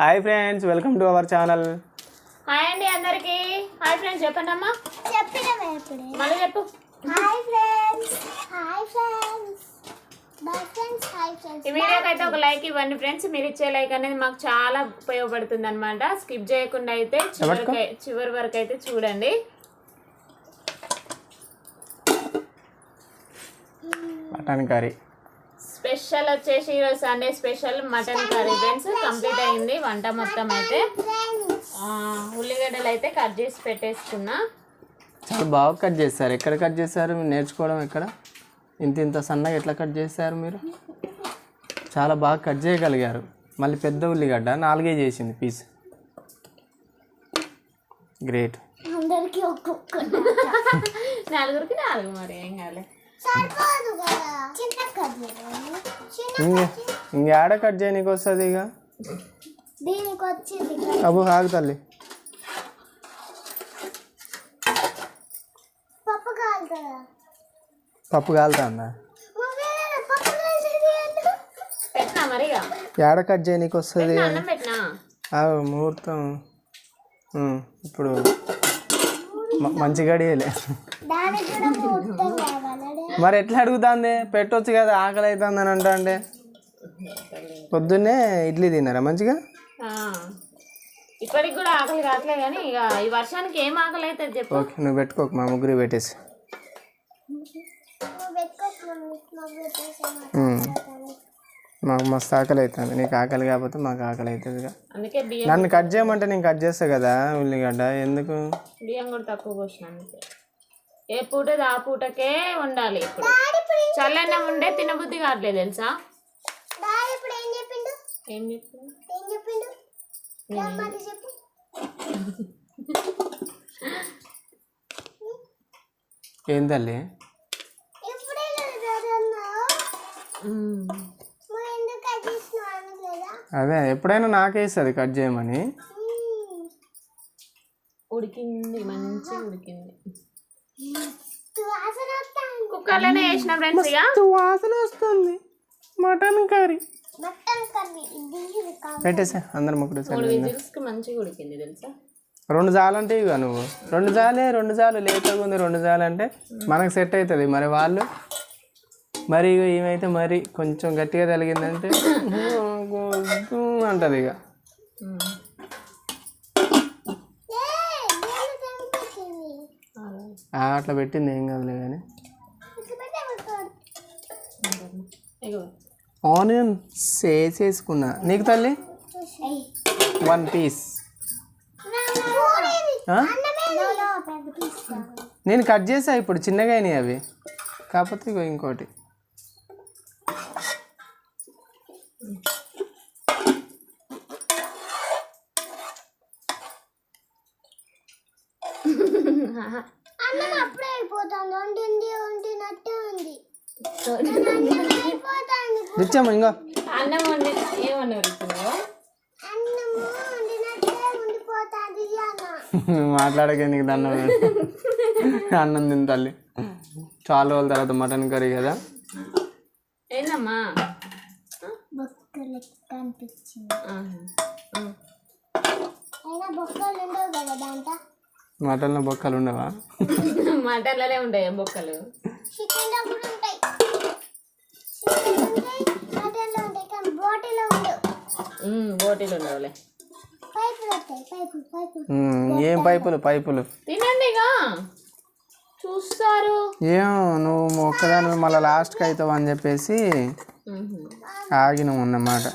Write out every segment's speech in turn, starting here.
Hi friends welcome to our channel. Hi అండి అందరికి. Hi friends చెప్పండి అమ్మా. మళ్ళీ చెప్పు. Hi friends hi friends. Bye friends hi friends. ఈ వీడియోకి అయితే ఒక లైక్ ఇవ్వండి ఫ్రెండ్స్. మీరు ఇచ్చే లైక్ అనేది మాకు చాలా ఉపయోగపడుతుంది అనమాట స్కిప్ చేయకుండా అయితే చివరికి చివరి వరకు అయితే చూడండి. Mutton curry. స్పెషల్ వచ్చేసి ఈరోజు Sunday special mutton curry. Friends complete అయింది వంట మొత్తం అయితే. ఉల్లిగడ్డలు అయితే కట్ చేసి పెట్టేసుకున్నా. చాలా బాగా కట్ చేస్తారు ఎక్కడ కట్ చేస్తారు నేర్చుకోవడం ఎక్కడ? ఇంత ఇంత సన్నగా ఎట్లా కట్ చేస్తారు మీరు? చాలా బాగా కట్ చేయగలిగారు. మళ్ళీ పెద్ద ఉల్లిగడ్డ నాలుగే చేసింది పీస్. గ్రేట్. అందరికి ఒక్కొక్క నలుగురికి నాలుగు మరి ఏం కాలే సరిపోదు కదా. చిన్న ఇంక ఇంకేడ కట్ చేయనీకి వస్తుంది ఇక దీనికి వచ్చింది అబ్బు ఆగు తల్లి. పప్పు కాలుతుందా? పప్పు కాలుతుందా? ఏడ కట్ చేయనీకి వస్తుంది అన్నం పెట్టినా? ఆ ముహూర్తం. ఇప్పుడు మంచి గడియలే దానికి కూడా ముహూర్తం కావాలడే మరి ఎట్లా అడుగుతాంది? పెట్టొచ్చు కదా ఆకలి అవుతుంది అని అంటా అంటే పొద్దున్నే ఇడ్లీ తిన్నారా మంచిగా. ఇప్పటికి కూడా ఆకలి కావట్లే కానీ ఇక ఈ వర్షానికి ఏం ఆకలి అవుతుంది చెప్పు? ఓకే నువ్వు పెట్టుకోకు మా ముగ్గురు పెట్టేసి. మాకు మస్తు ఆకలి అవుతుంది నీకు ఆకలి కాకపోతే మాకు ఆకలి అవుతుంది నన్ను కట్ చేయమంటే నేను కట్ చేస్తా కదా ఉల్లిగడ్డ. ఎందుకు? బియ్యం కూడా తక్కువ పోసిన ఏ పూట ఆ పూటకే ఉండాలి ఇప్పుడు చల్లన్నం ఉండే తినబుద్ధి కావట్లేదు తెలుసా? ఏం చెప్పిండు? తల్లి? అదే ఎప్పుడైనా నాకే ఇస్తుంది కట్ చేయమని. ఉడికింది మంచిగా ఉడికింది. కుక్కర్లోనే వేసిన ఫ్రెండ్స్ ఇక? వాసన వస్తుంది. Mutton curry. పెట్టేసా అందరం ఒకటి మంచిగా ఉడికింది తెలుసా? రెండు జాలంటే ఇక నువ్వు. రెండు జాలే రెండు జాలు. లేతగా ఉంది రెండు జాలు అంటే మనకు సెట్ అవుతుంది. మరి వాళ్ళు? మరి ఇక ఏమైతే మరి కొంచెం గట్టిగా తగిలిందంటే అంటది ఇక ఉమ్. ఏ నేను తినిపించింది ఆ, అట్లా పెట్టింది ఏం కాదులే కానీ ఆనియన్ చేసేసుకున్నా నీకు తల్లి? వన్ పీస్ నేను కట్ చేసా ఇప్పుడు చిన్నగా అయినాయి అవి. కాకపోతే ఇగో ఇంకోటి. అన్నం అప్పుడే అయిపోతుంది. వండింది వండినట్టే ఉంది. ఇంకా? అన్నం వండి ఏమన్నా ఉడుకుతున్నావు అన్నం వండినట్టే ఉండిపోతుంది అన్న. మాట్లాడకే నీకు దండం అన్నం తిని తల్లి. చాలా రోజుల తర్వాత మటన్ కర్రీ కదా? ఏందమ్మా? బొక్క లెక్క అనిపించింది. ఆహా. ఉమ్. అయినా బొక్కలు ఉండవు కదా దాంట్లో? మటన్లో బొక్కలు ఉండవా? మటన్లోనే ఉంటాయి బొక్కలు? బోటీలు ఉండవులే. ఏం పైపులు? పైపులు. తినండి ఇక. చూస్తారు. ఏం నువ్వు ఒక్కదాని మళ్ళీ లాస్ట్కి అవుతావు అని చెప్పేసి. ఆగినాం అన్నమాట.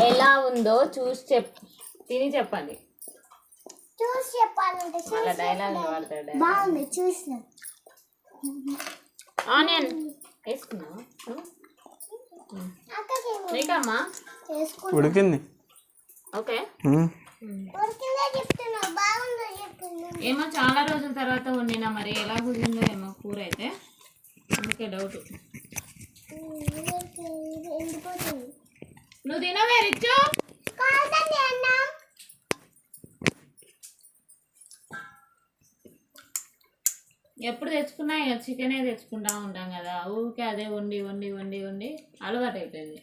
ఎలా ఉందో చూసి చెప్ తిని చెప్పండి. చూసి చెప్పాలంటే అలా చూసి డైలాగ్ వాడతాడు బాగుంది చూసిన. ఆనియన్ వేసుకున్నావా? అక్కకి నీకమ్మా? వేసుకున్నా ఉడికింది. ఓకే. ఉడికిందే చెప్తున్నా బాగుందో చెప్తున్నా ఏమో చాలా రోజుల తర్వాత వండినా మరి ఎలా కుదిరిందో ఏమో కూర అయితే. అందుకే డౌట్ నువ్వు తినవే రిచ్చు కాదండి అన్నం ఎప్పుడు తెచ్చుకున్నా ఇక చికెనే తెచ్చుకుంటా ఉంటాం కదా. ఊరికే అదే వండి వండి వండి వండి అలవాటు అవుతుంది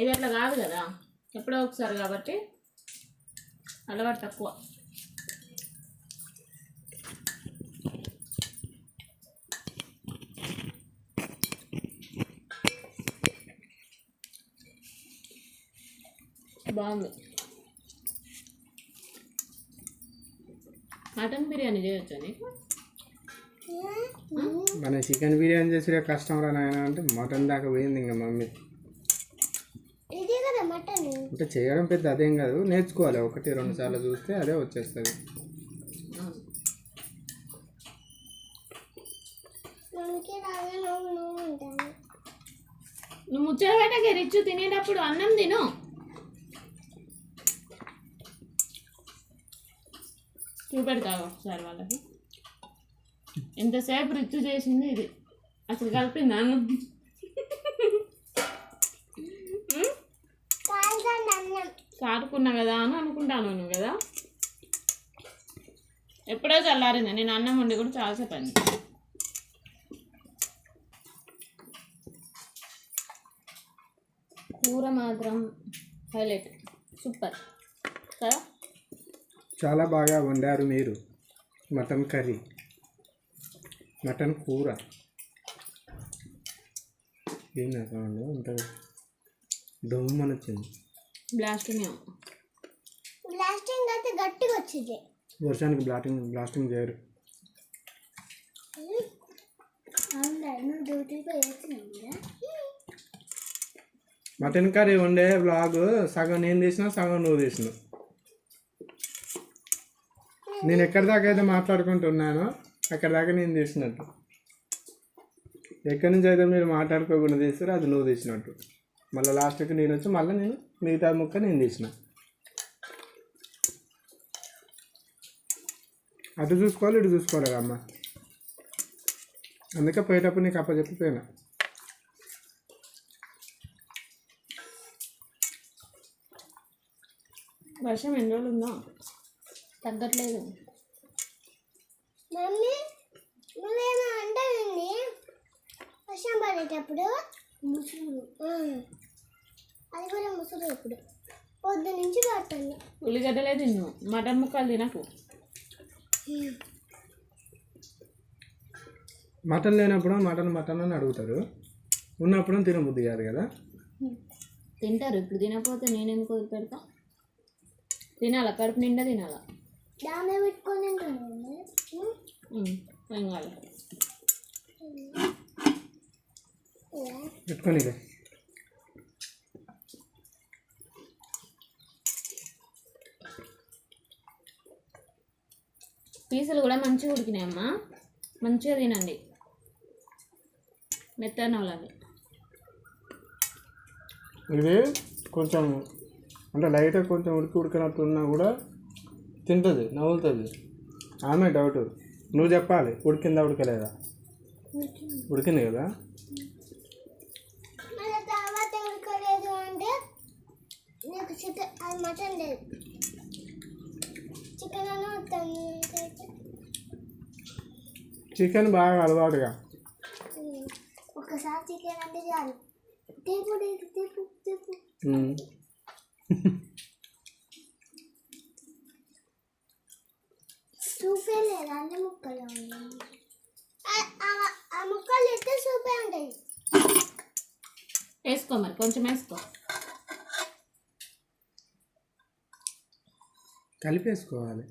ఇది అట్లా కాదు కదా. ఎప్పుడో ఒకసారి కాబట్టి అలవాటు తక్కువ. బాగుంది. మటన్ బిర్యానీ చేయొచ్చా నీకు? మన చికెన్ బిర్యానీ చేసే కష్టం రా నాయన అంటే మటన్ దాకా పోయింది ఇంకా మమ్మీ. ఇదే కదా మటన్. అంటే చేయడం పెద్ద అదేం కాదు నేర్చుకోవాలి. ఒకటి రెండు సార్లు చూస్తే అదే వచ్చేస్తుంది. నువ్వు ముచ్చట పెట్టకే రిచ్చు తినేటప్పుడు అన్నం తిను. చూపెడతావు ఒకసారి వాళ్ళకి? ఎంతసేపు రిచ్చు చేసింది ఇది? అసలు కలిపింది అన్నం? కదా అని అనుకుంటాను నువ్వు కదా. ఎప్పుడో చల్లారింది. నేను అన్నం వండి కూడా చాలాసేపు అయింది. కూర మాత్రం హైలైట్. సూపర్. కదా? చాలా బాగా వండారు మీరు. Mutton curry. మటన్ కూర. ఏం కాదు ఉంటుంది దొమ్మని వచ్చింది బ్లాస్టింగ్ బ్లాస్టింగ్ అయితే గట్టిగా వచ్చింది. వర్షానికి బ్లాస్టింగ్ బ్లాస్టింగ్ చేయరు. మటన్ కర్రీ వండే బ్లాగ్ సగం నేను తీసిన సగం నువ్వు తీసినావు. నేను ఎక్కడి దాకా అయితే మాట్లాడుకుంటున్నానో అక్కడి దాకా నేను తీసినట్టు. ఎక్కడి నుంచి అయితే మీరు మాట్లాడుకోకుండా తీస్తారో అది నువ్వు తీసినట్టు. మళ్ళీ లాస్ట్కి నేను వచ్చి మళ్ళీ నేను మిగతా ముక్క నేను తీసిన. అటు చూసుకోవాలి ఇటు చూసుకోవాలి అమ్మ. అందుకే పోయేటప్పుడు నీకు అప్ప చెప్పిపోయినా వర్షం ఎన్ని రోజులు ఉందో? తగ్గట్లేదు. మమ్మీ నువ్వేమో అంటావండి వర్షం పడేటప్పుడు ముసురు. అది కూడా ముసురు ఇప్పుడు. పొద్దు నుంచి పడుతుంది. ఉల్లిగడ్డలే తిన్ను. మటన్ ముక్కలు తినకు. మటన్ లేనప్పుడు మటన్ మటన్ అని అడుగుతారు. ఉన్నప్పుడు తినబుద్ధి కాదు కదా? తింటారు. ఇప్పుడు తినకపోతే నేనెందుకు వదిలిపెడతా? తినాలా? కడుపు నిండా తినాలా? దామే పెట్టుకొని పెట్టుకొని. పీసులు కూడా మంచిగా ఉడికినాయమ్మా మంచిగా తినండి. మెత్తన వాళ్ళని ఇది కొంచెం అంటే లైట్గా కొంచెం ఉడికి ఉడికినట్టు ఉన్నా కూడా తింటుంది నవ్వులుతుంది ఆమె డౌట్ నువ్వు చెప్పాలి ఉడికిందా ఉడకలేదా? ఉడికింది కదా? చికెన్ బాగా అలవాటుగా. ఒకసారి చికెన్ అంటే చాలు. తీపు తీపు తీపు తీపు ఉమ్. సూపే లేదు అన్ని ముక్కలు ఆ- ముక్కలు ఎత్తే సూపే ఉంటాయి. వేసుకో మరి కొంచెం వేసుకో. కలిపేసుకోవాలి.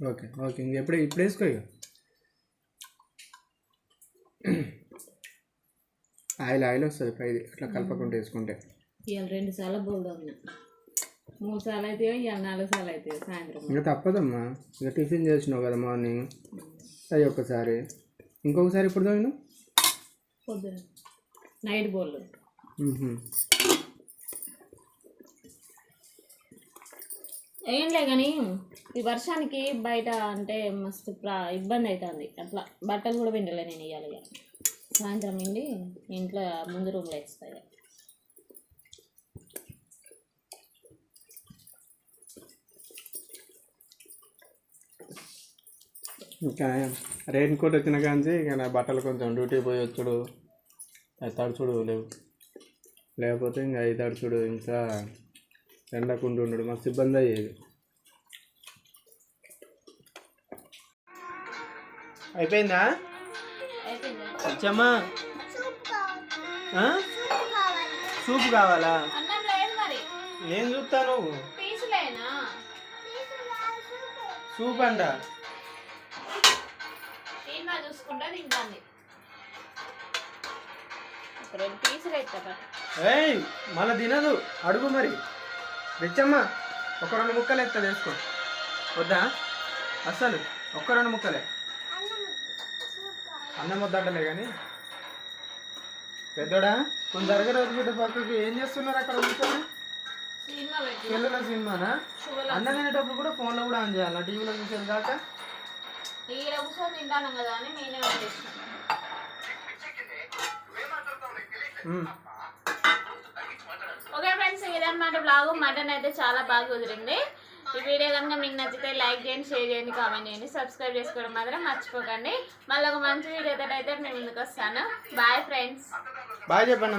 ఓకే ఓకే ఇంకెప్పుడు ఇప్పుడు వేసుకో ఇక. ఆయిల్ ఆయిల్ వస్తుంది పైది అట్లా కలపకుండా వేసుకుంటే. ఇవాళ రెండు సార్లు బోల్ తోమిన మూడు సార్లు అయితే ఇవాళ నాలుగు సార్లు అయితే సాయంత్రం. ఇంకా తప్పదమ్మా. ఇక టిఫిన్ చేసినావు కదా మార్నింగ్. అది ఒక్కసారి. ఇంకొకసారి ఇప్పుడు తోగినావు పొద్దున. నైట్ బోల్ ఏంలే కానీ ఈ వర్షానికి బయట అంటే మస్తు ప్రా ఇబ్బంది అవుతుంది అట్లా బట్టలు కూడా పిండలే నేను ఇవ్వాలి ఇక సాయంత్రం పిండి ఇంట్లో ముందు రూమ్లో వేస్తాయి ఇంకా రెయిన్ కోట్ వచ్చిన కానీ ఇక నా బట్టలు కొంచెం డ్యూటీ పోయి వచ్చుడు. అది తడుచుడు లేవు. లేకపోతే ఇంకా అవుతాడు చూడు ఇంకా ఎండకుండా ఉండడు. మస్తు ఇబ్బంది అయ్యేది. అయిపోయిందా? వచ్చమ్మా సూప్ కావాలి ఆ? సూప్ కావాలి? సూప్ కావాలా అన్నం లేదు మరి ఏం చూస్తా నువ్వు? పీసులేనా? తీసుకురావాలి సూప్ సూప్ అంట సినిమా చూసుకుంటా ఒక రెండు పీసులు ఎత్తా ఏయ్ మళ్ళీ తినదు. అడుగు మరి. తెచ్చమ్మా ఒక రెండు ముక్కలు ఎత్తా వేసుకో వద్దా? అస్సలు ఒక్క రెండు ముక్కలే. అన్నం వద్దంటలే కానీ. పెద్దోడా? కొంచెం జరగరాదు బిడ్డ పక్కకి ఏం చేస్తున్నారు అక్కడ కూర్చొని? పిల్లల సినిమానా? అన్నం తినేటప్పుడు కూడా ఫోన్లో కూడా ఆన్ చేయాలి? టీవీలో చూసేది కాక? ఈడ కూర్చొని తింటాను కదా అని మేమే. ఓకే ఫ్రెండ్స్ ఇదన్నమాట బ్లాగ్ మటన్ అయితే చాలా బాగా కుదిరింది. ఈ వీడియో కనుక మీకు నచ్చితే లైక్ చేయండి షేర్ చేయండి కామెంట్ చేయండి. సబ్స్క్రైబ్ చేసుకోవడం మాత్రం మర్చిపోకండి. మళ్ళీ ఒక మంచి వీడియో అయితే మేము ముందుకు వస్తాను. బాయ్ ఫ్రెండ్స్ బాయ్ చెప్పండి